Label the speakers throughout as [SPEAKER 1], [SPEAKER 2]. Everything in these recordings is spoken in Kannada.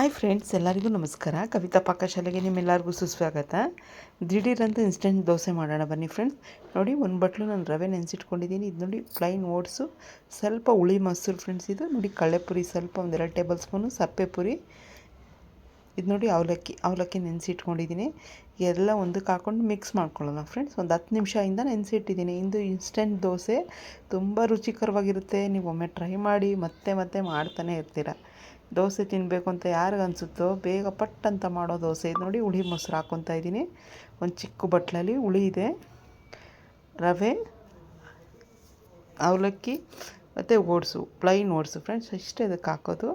[SPEAKER 1] ಹಾಯ್ ಫ್ರೆಂಡ್ಸ್ ಎಲ್ಲರಿಗೂ ನಮಸ್ಕಾರ. ಕವಿತಾ ಪಾಕಶಾಲೆಗೆ ನಿಮ್ಮೆಲ್ಲರಿಗೂ ಸುಸ್ವಾಗತ. ದಿಢೀರಂತ ಇನ್ಸ್ಟೆಂಟ್ ದೋಸೆ ಮಾಡೋಣ ಬನ್ನಿ ಫ್ರೆಂಡ್ಸ್ ನೋಡಿ, ಒಂದು ಬಟ್ಲು ನಾನು ರವೆ ನೆನೆಸಿಟ್ಕೊಂಡಿದ್ದೀನಿ. ಇದು ನೋಡಿ ಪ್ಲೈನ್ ಓಟ್ಸು ಸ್ವಲ್ಪ ಹುಳಿ ಮೊಸರು ಫ್ರೆಂಡ್ಸ್ ಇದು. ನೋಡಿ ಕಳ್ಳೆಪುರಿ ಸ್ವಲ್ಪ ಒಂದೆರಡು ಟೇಬಲ್ ಸ್ಪೂನು ಸಪ್ಪೆ ಪುರಿ. ಇದು ನೋಡಿ ಅವಲಕ್ಕಿ ಅವಲಕ್ಕಿ ನೆನೆಸಿಟ್ಕೊಂಡಿದ್ದೀನಿ. ಎಲ್ಲ ಒಂದಕ್ಕೆ ಹಾಕೊಂಡು ಮಿಕ್ಸ್ ಮಾಡ್ಕೊಳ್ಳೋಣ ಫ್ರೆಂಡ್ಸ್ ಒಂದು ಹತ್ತು ನಿಮಿಷದಿಂದ ನೆನೆಸಿಟ್ಟಿದ್ದೀನಿ. ಇಂದು ಇನ್ಸ್ಟೆಂಟ್ ದೋಸೆ. ತುಂಬ ರುಚಿಕರವಾಗಿರುತ್ತೆ. ನೀವು ಒಮ್ಮೆ ಟ್ರೈ ಮಾಡಿ, ಮತ್ತೆ ಮತ್ತೆ ಮಾಡ್ತಾನೆ ಇರ್ತೀರ. ದೋಸೆ ತಿನ್ನಬೇಕು ಅಂತ ಯಾರಿಗೆ ಅನಿಸುತ್ತೋ, ಬೇಗ ಪಟ್ ಅಂತ ಮಾಡೋ ದೋಸೆ. ಇದು ನೋಡಿ ಹುಳಿ ಮೊಸರು ಹಾಕ್ಕೊತಾ ಇದ್ದೀನಿ. ಒಂದು ಚಿಕ್ಕ ಬಟ್ಲಲ್ಲಿ ಹುಳಿ ಇದೆ. ರವೆ, ಅವಲಕ್ಕಿ, ಮತ್ತು ಓಟ್ಸು ಪ್ಲೈನ್ ಓಟ್ಸು ಫ್ರೆಂಡ್ಸ್ ಇಷ್ಟೇ ಇದಕ್ಕೆ ಹಾಕೋದು.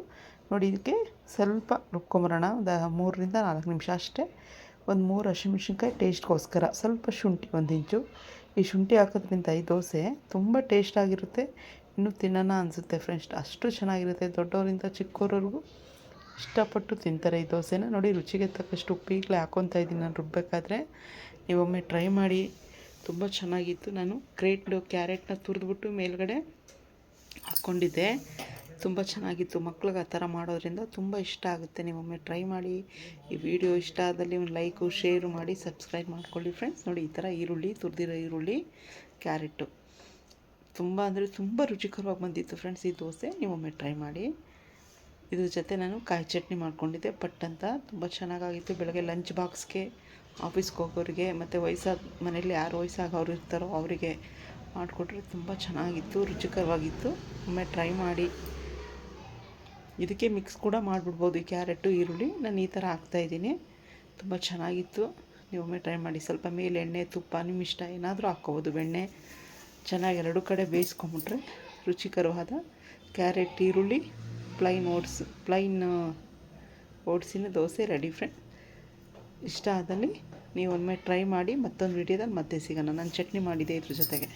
[SPEAKER 1] ನೋಡಿ ಇದಕ್ಕೆ ಸ್ವಲ್ಪ ರುಬ್ಕೊಂಬರೋಣ, ಒಂದು ಮೂರರಿಂದ ನಾಲ್ಕು ನಿಮಿಷ ಅಷ್ಟೇ. ಒಂದು ಮೂರು ಹಸಿಮೆಣ್ಸಿನ್ಕಾಯಿ ಟೇಸ್ಟ್ಗೋಸ್ಕರ ಸ್ವಲ್ಪ ಶುಂಠಿ ಒಂದು ಇಂಚು. ಈ ಶುಂಠಿ ಹಾಕೋದ್ರಿಂದ ಈ ದೋಸೆ ತುಂಬ ಟೇಸ್ಟಾಗಿರುತ್ತೆ, ಇನ್ನೂ ತಿನ್ನೋಣ ಅನಿಸುತ್ತೆ ಫ್ರೆಂಡ್ಸ್. ಅಷ್ಟು ಚೆನ್ನಾಗಿರುತ್ತೆ ದೊಡ್ಡವರಿಂದ ಚಿಕ್ಕೋರವ್ರಿಗೂ. ಇಷ್ಟಪಟ್ಟು ತಿಂತಾರೆ ಈ ದೋಸೆನ. ನೋಡಿ, ರುಚಿಗೆ ತಕ್ಕಷ್ಟು ಉಪ್ಪು ಈಗಲೇ ಹಾಕ್ಕೊತಾ ಇದ್ದೀನಿ ನಾನು ರುಬ್ಬಬೇಕಾದ್ರೆ ನೀವೊಮ್ಮೆ ಟ್ರೈ ಮಾಡಿ. ತುಂಬ ಚೆನ್ನಾಗಿತ್ತು. ನಾನು ಕ್ರೇಟ್ ಕ್ಯಾರೆಟ್ನ ತುರಿದ್ಬಿಟ್ಟು ಮೇಲ್ಗಡೆ ಹಾಕ್ಕೊಂಡಿದ್ದೆ. ತುಂಬ ಚೆನ್ನಾಗಿತ್ತು. ಮಕ್ಳಿಗೆ ಆ ಥರ ಮಾಡೋದ್ರಿಂದ ತುಂಬ ಇಷ್ಟ ಆಗುತ್ತೆ. ನೀವೊಮ್ಮೆ ಟ್ರೈ ಮಾಡಿ. ಈ ವಿಡಿಯೋ ಇಷ್ಟ ಆದಲ್ಲಿ ಒಂದು ಲೈಕು, ಶೇರು ಮಾಡಿ, ಸಬ್ಸ್ಕ್ರೈಬ್ ಮಾಡ್ಕೊಳ್ಳಿ ಫ್ರೆಂಡ್ಸ್. ನೋಡಿ, ಈ ಥರ ಈರುಳ್ಳಿ, ತುರಿದಿರೋ ಈರುಳ್ಳಿ, ಕ್ಯಾರೆಟು. ತುಂಬ ಅಂದರೆ ತುಂಬ ರುಚಿಕರವಾಗಿ ಬಂದಿತ್ತು ಫ್ರೆಂಡ್ಸ್ ಈ ದೋಸೆ. ನೀವೊಮ್ಮೆ ಟ್ರೈ ಮಾಡಿ. ಇದ್ರ ಜೊತೆ ನಾನು ಕಾಯಿ ಚಟ್ನಿ ಮಾಡ್ಕೊಂಡಿದ್ದೆ. ಪಟ್ ಅಂತ ತುಂಬ ಚೆನ್ನಾಗಾಗಿತ್ತು. ಬೆಳಗ್ಗೆ ಲಂಚ್ ಬಾಕ್ಸ್ಗೆ ಆಫೀಸ್ಗೆ ಹೋಗೋರಿಗೆ ಮತ್ತು ವಯಸ್ಸಾದ ಮನೇಲಿ ಯಾರು ವಯಸ್ಸಾಗವ್ರು ಇರ್ತಾರೋ ಅವರಿಗೆ ಮಾಡಿಕೊಟ್ರೆ ತುಂಬ ಚೆನ್ನಾಗಿತ್ತು, ರುಚಿಕರವಾಗಿತ್ತು. ಒಮ್ಮೆ ಟ್ರೈ ಮಾಡಿ. ಇದಕ್ಕೆ ಮಿಕ್ಸ್ ಕೂಡ ಮಾಡಿಬಿಡ್ಬೋದು. ಕ್ಯಾರೆಟು, ಈರುಳ್ಳಿ ನಾನು ಈ ಥರ ಹಾಕ್ತಾಯಿದ್ದೀನಿ ತುಂಬ ಚೆನ್ನಾಗಿತ್ತು. ನೀವೊಮ್ಮೆ ಟ್ರೈ ಮಾಡಿ. ಸ್ವಲ್ಪ ಮೇಲೆ ಎಣ್ಣೆ, ತುಪ್ಪ, ನಿಮ್ಮ ಇಷ್ಟ ಏನಾದರೂ ಹಾಕ್ಕೋಬೋದು. ಬೆಣ್ಣೆ ಚೆನ್ನಾಗಿ ಎರಡು ಕಡೆ ಬೇಯಿಸ್ಕೊಂಬಿಟ್ರೆ ರುಚಿಕರವಾದ ಕ್ಯಾರೆಟ್, ಈರುಳ್ಳಿ ಪ್ಲೈನ್ ಓಟ್ಸ್ ಪ್ಲೈನ್ ಓಟ್ಸಿನ ದೋಸೆ ರೆಡಿ ಫ್ರೆಂಡ್ ಇಷ್ಟ ಆದಲ್ಲಿ ನೀವು ಒಮ್ಮೆ ಟ್ರೈ ಮಾಡಿ ಮತ್ತೊಂದು ವಿಡಿಯೋದಲ್ಲಿ ಮತ್ತೆ ಸಿಗೋಣ. ನಾನು ಚಟ್ನಿ ಮಾಡಿದೆ ಇದ್ರ ಜೊತೆಗೆ.